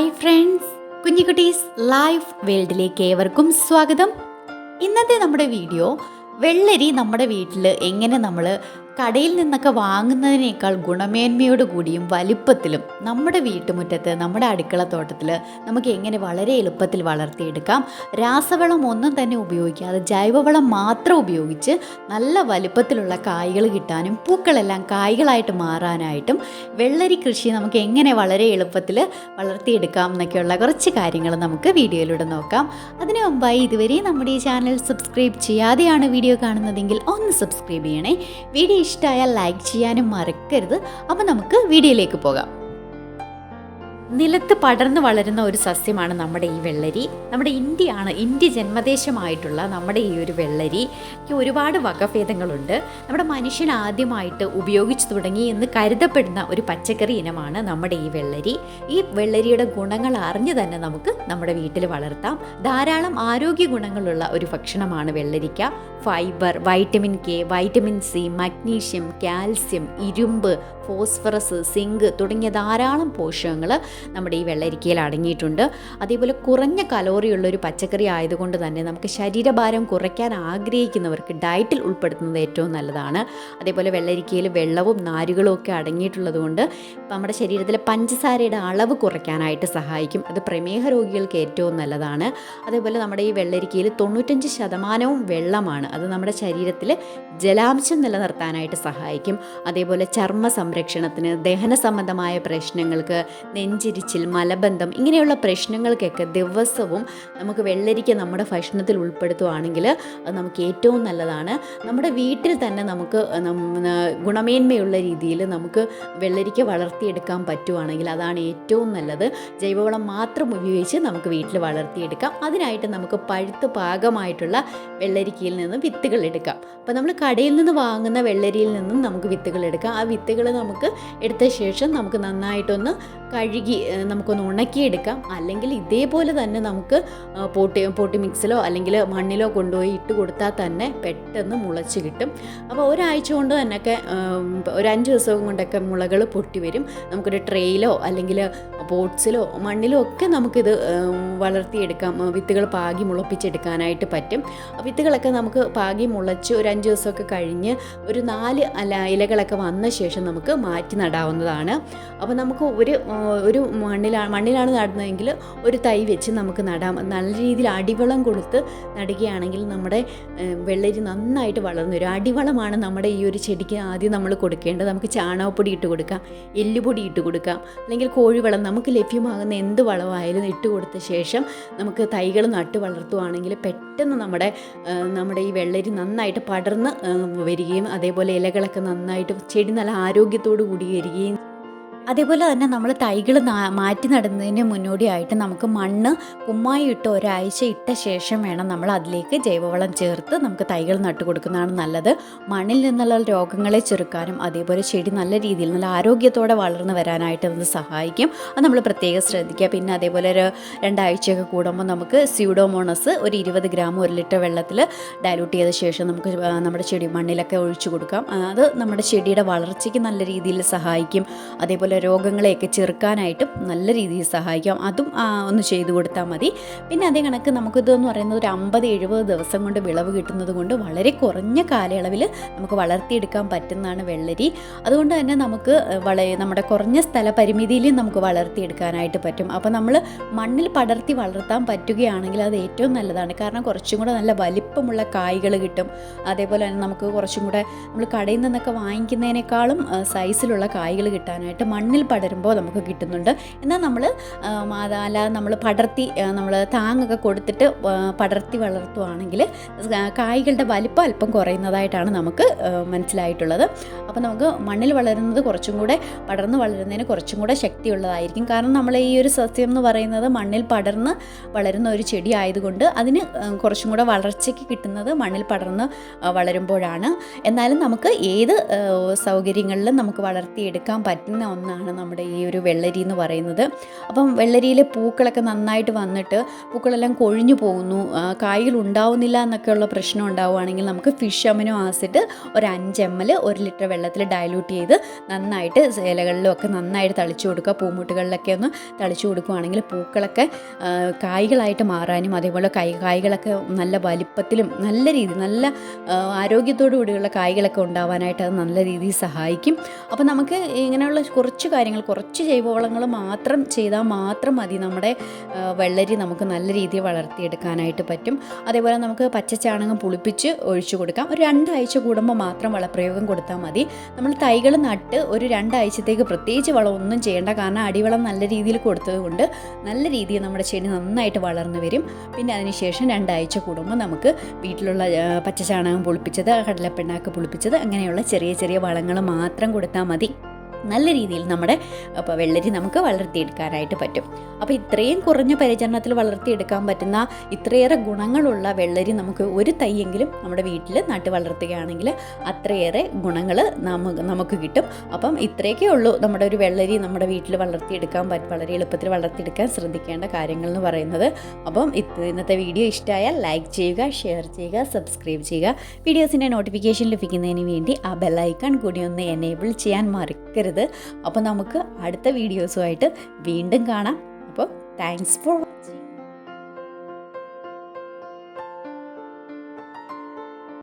Hi friends കുഞ്ഞിക്കുട്ടീസ് life വേൾഡിലേക്ക് ഏവർക്കും സ്വാഗതം. ഇന്നത്തെ നമ്മുടെ വീഡിയോ വെള്ളരി നമ്മുടെ വീട്ടിൽ എങ്ങനെ നമ്മൾ കടയിൽ നിന്നൊക്കെ വാങ്ങുന്നതിനേക്കാൾ ഗുണമേന്മയോട് കൂടിയും വലിപ്പത്തിലും നമ്മുടെ വീട്ടുമുറ്റത്ത് നമ്മുടെ അടുക്കള തോട്ടത്തിൽ നമുക്ക് എങ്ങനെ വളരെ എളുപ്പത്തിൽ വളർത്തിയെടുക്കാം. രാസവളം ഒന്നും തന്നെ ഉപയോഗിക്കാതെ ജൈവവളം മാത്രം ഉപയോഗിച്ച് നല്ല വലിപ്പത്തിലുള്ള കായ്കൾ കിട്ടാനും പൂക്കളെല്ലാം കായ്കളായിട്ട് മാറാനായിട്ടും വെള്ളരി കൃഷി നമുക്ക് എങ്ങനെ വളരെ എളുപ്പത്തിൽ വളർത്തിയെടുക്കാം എന്നൊക്കെയുള്ള കുറച്ച് കാര്യങ്ങൾ നമുക്ക് വീഡിയോയിലൂടെ നോക്കാം. അതിനു മുമ്പായി ഇതുവരെ നമ്മുടെ ഈ ചാനൽ സബ്സ്ക്രൈബ് ചെയ്യാതെയാണ് വീഡിയോ കാണുന്നതെങ്കിൽ ഒന്ന് സബ്സ്ക്രൈബ് ചെയ്യണേ. വീഡിയോ ഇഷ്ടമായാൽ ലൈക്ക് ചെയ്യാനും മറക്കരുത്. അപ്പോൾ നമുക്ക് വീഡിയോയിലേക്ക് പോകാം. നിലത്ത് പടർന്നു വളരുന്ന ഒരു സസ്യമാണ് നമ്മുടെ ഈ വെള്ളരി. നമ്മുടെ ഇന്ത്യയാണ് ഇന്ത്യ ജന്മദേശമായിട്ടുള്ള നമ്മുടെ ഈ ഒരു വെള്ളരി. ഒരുപാട് വകഭേദങ്ങളുണ്ട്. നമ്മുടെ മനുഷ്യൻ ആദ്യമായിട്ട് ഉപയോഗിച്ചു തുടങ്ങി എന്ന് കരുതപ്പെടുന്ന ഒരു പച്ചക്കറി ഇനമാണ് നമ്മുടെ ഈ വെള്ളരി. ഈ വെള്ളരിയുടെ ഗുണങ്ങൾ അറിഞ്ഞു തന്നെ നമുക്ക് നമ്മുടെ വീട്ടിൽ വളർത്താം. ധാരാളം ആരോഗ്യ ഗുണങ്ങളുള്ള ഒരു ഭക്ഷണമാണ് വെള്ളരിക്ക. Fibre vitamin K vitamin C magnesium calcium ഇരുമ്പ് ഫോസ്ഫറസ് സിങ്ക് തുടങ്ങിയ ധാരാളം പോഷകങ്ങൾ നമ്മുടെ ഈ വെള്ളരിക്കയിൽ അടങ്ങിയിട്ടുണ്ട്. അതേപോലെ കുറഞ്ഞ കലോറിയുള്ള ഒരു പച്ചക്കറി ആയതുകൊണ്ട് തന്നെ നമുക്ക് ശരീരഭാരം കുറയ്ക്കാൻ ആഗ്രഹിക്കുന്നവർക്ക് ഡയറ്റിൽ ഉൾപ്പെടുത്തുന്നത് ഏറ്റവും നല്ലതാണ്. അതേപോലെ വെള്ളരിക്കയിൽ വെള്ളവും നാരുകളും ഒക്കെ അടങ്ങിയിട്ടുള്ളതുകൊണ്ട് നമ്മുടെ ശരീരത്തിലെ പഞ്ചസാരയുടെ അളവ് കുറയ്ക്കാനായിട്ട് സഹായിക്കും. അത് പ്രമേഹ രോഗികൾക്ക് ഏറ്റവും നല്ലതാണ്. അതേപോലെ നമ്മുടെ ഈ വെള്ളരിക്കയിൽ തൊണ്ണൂറ്റഞ്ച് ശതമാനവും വെള്ളമാണ്. അത് നമ്മുടെ ശരീരത്തിൽ ജലാംശം നിലനിർത്താനായിട്ട് സഹായിക്കും. അതേപോലെ ചർമ്മ സംരക്ഷണത്തിന് ദഹന സംബന്ധമായ പ്രശ്നങ്ങൾക്ക് നെഞ്ചിരിച്ചിൽ മലബന്ധം ഇങ്ങനെയുള്ള പ്രശ്നങ്ങൾക്കൊക്കെ ദിവസവും നമുക്ക് വെള്ളരിക്ക നമ്മുടെ ഭക്ഷണത്തിൽ ഉൾപ്പെടുത്തുകയാണെങ്കിൽ അത് നമുക്ക് ഏറ്റവും നല്ലതാണ്. നമ്മുടെ വീട്ടിൽ തന്നെ നമുക്ക് ഗുണമേന്മയുള്ള രീതിയിൽ നമുക്ക് വെള്ളരിക്ക വളർത്തിയെടുക്കാൻ പറ്റുവാണെങ്കിൽ അതാണ് ഏറ്റവും നല്ലത്. ജൈവവളം മാത്രം ഉപയോഗിച്ച് നമുക്ക് വീട്ടിൽ വളർത്തിയെടുക്കാം. അതിനായിട്ട് നമുക്ക് പഴുത്ത് പാകമായിട്ടുള്ള വെള്ളരിക്കയിൽ നിന്ന് വിത്തുകൾ എടുക്കാം. അപ്പോൾ നമ്മൾ കടയിൽ നിന്ന് വാങ്ങുന്ന വെള്ളരിയിൽ നിന്നും നമുക്ക് വിത്തുകൾ എടുക്കാം. ആ വിത്തുകൾ നമുക്ക് എടുത്ത ശേഷം നമുക്ക് നന്നായിട്ടൊന്ന് കഴുകി നമുക്കൊന്ന് ഉണക്കിയെടുക്കാം. അല്ലെങ്കിൽ ഇതേപോലെ തന്നെ നമുക്ക് പോട്ടി പോട്ടി മിക്സിലോ അല്ലെങ്കിൽ മണ്ണിലോ കൊണ്ടുപോയി ഇട്ട് കൊടുത്താൽ തന്നെ പെട്ടെന്ന് മുളച്ച് കിട്ടും. അപ്പോൾ ഒരാഴ്ച കൊണ്ട് തന്നെ ഒക്കെ ഒരു അഞ്ച് ദിവസം കൊണ്ടൊക്കെ മുളകൾ പൊട്ടി വരും. നമുക്കൊരു ട്രെയിലോ അല്ലെങ്കിൽ പോട്ട്സിലോ മണ്ണിലോ ഒക്കെ നമുക്കിത് വളർത്തിയെടുക്കാം. വിത്തുകൾ പാകി മുളപ്പിച്ചെടുക്കാനായിട്ട് പറ്റും. വിത്തുകളൊക്കെ നമുക്ക് പാകി മുളച്ച് ഒരു അഞ്ച് ദിവസമൊക്കെ കഴിഞ്ഞ് ഒരു നാല് അല്ല ഇലകളൊക്കെ വന്ന ശേഷം നമുക്ക് മാറ്റി നടാവുന്നതാണ്. അപ്പോൾ നമുക്ക് ഒരു ഒരു മണ്ണിലാണ് മണ്ണിലാണ് നടുന്നതെങ്കിൽ ഒരു തൈ വെച്ച് നമുക്ക് നടാം. നല്ല രീതിയിൽ അടിവളം കൊടുത്ത് നടുകയാണെങ്കിൽ നമ്മുടെ വെള്ളരി നന്നായിട്ട് വളർന്നു വരും. അടിവളമാണ് നമ്മുടെ ഈ ഒരു ചെടിക്ക് ആദ്യം നമ്മൾ കൊടുക്കേണ്ടത്. നമുക്ക് ചാണകപ്പൊടി ഇട്ട് കൊടുക്കാം എല്ലുപൊടി ഇട്ട് കൊടുക്കാം അല്ലെങ്കിൽ കോഴിവളം നമുക്ക് ലഭ്യമാകുന്ന എന്ത് വളമായാലും ഇട്ട് കൊടുത്ത ശേഷം നമുക്ക് തൈകൾ നട്ട് വളർത്തുവാണെങ്കിൽ പെട്ടെന്ന് നമ്മുടെ നമ്മുടെ ഈ വെള്ളരി നന്നായിട്ട് പടർന്ന് വരികയും അതേപോലെ ഇലകളൊക്കെ നന്നായിട്ട് ചെടി നല്ല ആരോഗ്യത്തോടു കൂടി വരികയും അതേപോലെ തന്നെ നമ്മൾ തൈകൾ മാറ്റി നടുന്നതിന് മുന്നോടിയായിട്ട് നമുക്ക് മണ്ണ് കുമ്മായി ഇട്ട് ഒരാഴ്ച ഇട്ട ശേഷം വേണം നമ്മൾ അതിലേക്ക് ജൈവവളം ചേർത്ത് നമുക്ക് തൈകൾ നട്ടു കൊടുക്കുന്നതാണ് നല്ലത്. മണ്ണിൽ നിന്നുള്ള രോഗങ്ങളെ ചെറുക്കാനും അതേപോലെ ചെടി നല്ല രീതിയിൽ നല്ല ആരോഗ്യത്തോടെ വളർന്നു വരാനായിട്ട് അത് സഹായിക്കും. അത് നമ്മൾ പ്രത്യേകം ശ്രദ്ധിക്കുക. പിന്നെ അതേപോലെ ഒരു രണ്ടാഴ്ചയൊക്കെ കൂടുമ്പോൾ നമുക്ക് സ്യൂഡോമോണസ് ഒരു ഇരുപത് ഗ്രാം ഒരു ലിറ്റർ വെള്ളത്തിൽ ഡയലൂട്ട് ചെയ്ത ശേഷം നമുക്ക് നമ്മുടെ ചെടി മണ്ണിലൊക്കെ ഒഴിച്ചു കൊടുക്കാം. അത് നമ്മുടെ ചെടിയുടെ വളർച്ചയ്ക്ക് നല്ല രീതിയിൽ സഹായിക്കും. അതേപോലെ രോഗങ്ങളെയൊക്കെ ചെറുക്കാനായിട്ടും നല്ല രീതിയിൽ സഹായിക്കാം. അതും ഒന്ന് ചെയ്തു കൊടുത്താൽ മതി. പിന്നെ അതേ കണക്ക് നമുക്കിതെന്ന് പറയുന്നത് ഒരു അമ്പത് എഴുപത് ദിവസം കൊണ്ട് വിളവ് കിട്ടുന്നത് കൊണ്ട് വളരെ കുറഞ്ഞ കാലയളവിൽ നമുക്ക് വളർത്തിയെടുക്കാൻ പറ്റുന്നതാണ് വെള്ളരി. അതുകൊണ്ട് തന്നെ നമുക്ക് വളരെ നമ്മുടെ കുറഞ്ഞ സ്ഥല പരിമിതിയിലും നമുക്ക് വളർത്തിയെടുക്കാനായിട്ട് പറ്റും. അപ്പോൾ നമ്മൾ മണ്ണിൽ പടർത്തി വളർത്താൻ പറ്റുകയാണെങ്കിൽ അത് ഏറ്റവും നല്ലതാണ്. കാരണം കുറച്ചും കൂടെ നല്ല വലിപ്പമുള്ള കായ്കൾ കിട്ടും. അതേപോലെ തന്നെ നമുക്ക് കുറച്ചും കൂടെ നമ്മൾ കടയിൽ നിന്നൊക്കെ വാങ്ങിക്കുന്നതിനേക്കാളും സൈസിലുള്ള കായ്കൾ കിട്ടാനായിട്ട് മണ്ണിൽ പടരുമ്പോൾ നമുക്ക് കിട്ടുന്നുണ്ട്. എന്നാൽ നമ്മൾ അല്ലാതെ നമ്മൾ പടർത്തി നമ്മൾ താങ്ങൊക്കെ കൊടുത്തിട്ട് പടർത്തി വളർത്തുവാണെങ്കിൽ കായ്കളുടെ വലിപ്പം അല്പം കുറയുന്നതായിട്ടാണ് നമുക്ക് മനസ്സിലായിട്ടുള്ളത്. അപ്പോൾ നമുക്ക് മണ്ണിൽ വളരുന്നത് കുറച്ചും കൂടെ പടർന്ന് വളരുന്നതിന് കുറച്ചും കൂടെ ശക്തിയുള്ളതായിരിക്കും. കാരണം നമ്മൾ ഈ ഒരു സസ്യം എന്ന് പറയുന്നത് മണ്ണിൽ പടർന്ന് വളരുന്ന ഒരു ചെടി ആയതുകൊണ്ട് അതിന് കുറച്ചും കൂടെ വളർച്ചയ്ക്ക് കിട്ടുന്നത് മണ്ണിൽ പടർന്ന് വളരുമ്പോഴാണ്. എന്നാലും നമുക്ക് ഏത് സൗകര്യങ്ങളിലും നമുക്ക് വളർത്തിയെടുക്കാൻ പറ്റുന്ന ഒന്നാണ് ഒന്നാണ് നമ്മുടെ ഈ ഒരു വെള്ളരി എന്ന് പറയുന്നത്. അപ്പം വെള്ളരിയിലെ പൂക്കളൊക്കെ നന്നായിട്ട് വന്നിട്ട് പൂക്കളെല്ലാം കൊഴിഞ്ഞു പോകുന്നു. കായ്കൾ ഉണ്ടാവുന്നില്ല എന്നൊക്കെയുള്ള പ്രശ്നം ഉണ്ടാവുകയാണെങ്കിൽ നമുക്ക് ഫിഷ് അമിനോ ആസിഡ് ഒരു അഞ്ച് എം എൽ ഒരു ലിറ്റർ വെള്ളത്തിൽ ഡയലൂട്ട് ചെയ്ത് നന്നായിട്ട് ഇലകളിലും ഒക്കെ നന്നായിട്ട് തളിച്ചു കൊടുക്കുക. പൂമുട്ടുകളിലൊക്കെ ഒന്ന് തളിച്ചു കൊടുക്കുകയാണെങ്കിൽ പൂക്കളൊക്കെ കായ്കളായിട്ട് മാറാനും അതേപോലെ കൈ കായ്കളൊക്കെ നല്ല വലിപ്പത്തിലും നല്ല രീതി നല്ല ആരോഗ്യത്തോടു കൂടിയുള്ള കായ്കളൊക്കെ ഉണ്ടാവാനായിട്ട് അത് നല്ല രീതിയിൽ സഹായിക്കും. അപ്പോൾ നമുക്ക് ഇങ്ങനെയുള്ള കുറച്ച് കാര്യങ്ങൾ കുറച്ച് ജൈവവളങ്ങൾ മാത്രം ചെയ്താൽ മാത്രം മതി നമ്മുടെ വെള്ളരി നമുക്ക് നല്ല രീതിയിൽ വളർത്തിയെടുക്കാനായിട്ട് പറ്റും. അതേപോലെ നമുക്ക് പച്ചച്ചാണകം പുളിപ്പിച്ച് ഒഴിച്ചു കൊടുക്കാം. ഒരു രണ്ടാഴ്ച കൂടുമ്പോൾ മാത്രം വളപ്രയോഗം കൊടുത്താൽ മതി. നമ്മൾ തൈകൾ നട്ട് ഒരു രണ്ടാഴ്ചത്തേക്ക് പ്രത്യേകിച്ച് വളം ഒന്നും ചെയ്യേണ്ട കാരണം അടിവളം നല്ല രീതിയിൽ കൊടുത്തത് കൊണ്ട് നല്ല രീതിയിൽ നമ്മുടെ ചെടി നന്നായിട്ട് വളർന്നു വരും. പിന്നെ അതിനുശേഷം രണ്ടാഴ്ച കൂടുമ്പോൾ നമുക്ക് വീട്ടിലുള്ള പച്ചച്ചാണകം പുളിപ്പിച്ചത് കടലപ്പിണ്ണാക്ക് പുളിപ്പിച്ചത് അങ്ങനെയുള്ള ചെറിയ ചെറിയ വളങ്ങൾ മാത്രം കൊടുത്താൽ മതി. നല്ല രീതിയിൽ നമ്മുടെ അപ്പോൾ വെള്ളരി നമുക്ക് വളർത്തിയെടുക്കാനായിട്ട് പറ്റും. അപ്പോൾ ഇത്രയും കുറഞ്ഞ പരിചരണത്തിൽ വളർത്തിയെടുക്കാൻ പറ്റുന്ന ഇത്രയേറെ ഗുണങ്ങളുള്ള വെള്ളരി നമുക്ക് ഒരു തൈയെങ്കിലും നമ്മുടെ വീട്ടിൽ നട്ട് വളർത്തുകയാണെങ്കിൽ അത്രയേറെ ഗുണങ്ങൾ നമുക്ക് നമുക്ക് കിട്ടും. അപ്പം ഇത്രയൊക്കെ ഉള്ളൂ നമ്മുടെ ഒരു വെള്ളരി നമ്മുടെ വീട്ടിൽ വളർത്തിയെടുക്കാൻ പറ്റും വളരെ എളുപ്പത്തിൽ വളർത്തിയെടുക്കാൻ ശ്രദ്ധിക്കേണ്ട കാര്യങ്ങൾ എന്ന് പറയുന്നത്. അപ്പം ഇന്നത്തെ വീഡിയോ ഇഷ്ടമായാൽ ലൈക്ക് ചെയ്യുക ഷെയർ ചെയ്യുക സബ്സ്ക്രൈബ് ചെയ്യുക. വീഡിയോസിന്റെ നോട്ടിഫിക്കേഷൻ ലഭിക്കുന്നതിന് വേണ്ടി ആ ബെല്ലൈക്കൺ കൂടി ഒന്ന് എനേബിൾ ചെയ്യാൻ മറക്കരുത് അപ്പോൾ നമുക്ക് അടുത്ത വീഡിയോസുമായിട്ട് വീണ്ടും കാണാം. അപ്പോൾ താങ്ക്സ് ഫോർ വാച്ചിങ്